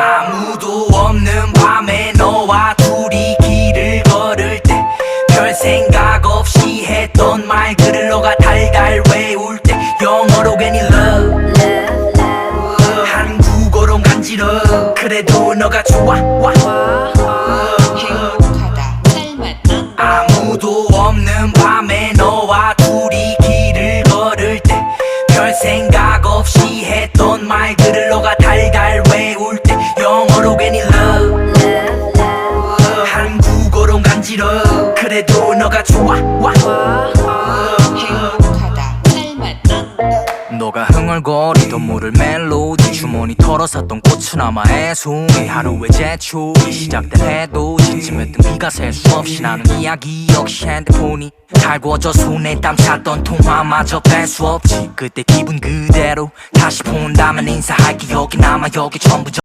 아무도 없는 밤에 너와 둘이 길을 걸을 때 별 생각 없이 했던 말들을 너가 달달 외울 때 영어로 괜히 love 한국어로 간지러. 그래도 너가 좋아 와. 행복하다. 아무도 없는 밤에 너와 둘이 길을 걸을 때 별 생각 없이 했던 말들을 너가 달달 간지러 그래도 너가 좋아? 와. 행복하다. 닮았다 너가 흥얼거리던 물을 멜로디 주머니 털어 샀던 꽃은 아마 애송이 하루의 제출이 시작될 해도 심심했던 네가 셀 수 없이 나눈 이야기 역시 핸드폰이 달궈져 손에 땀 찼던 통화마저 뺄 수 없지. 그때 기분 그대로 다시 본다면 인사할 기억이 남아 여기 전부